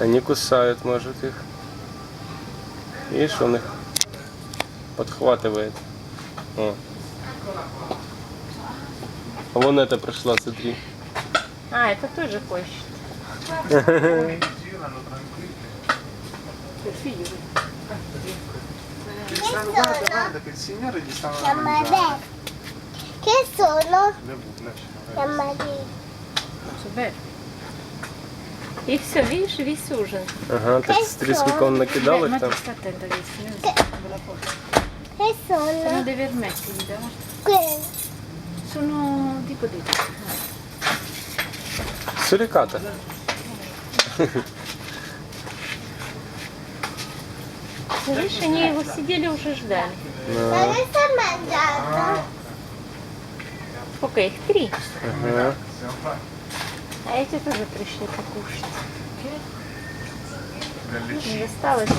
Они кусают, может, их. Видишь, он их подхватывает. О. А Вон это пришла, смотри. А, это тоже хочет. Guarda, guarda che il Signore gli И все, видишь, весь ужин. Ага, так смотри, сколько он накидал их Ma там. Sono dei vermetti, mi dà. Sono tipo di... Суриката. Видишь, они его сидели уже ждали. Mangiando? Сколько их? Три. Ага. А эти тоже пришли покушать. Не досталось.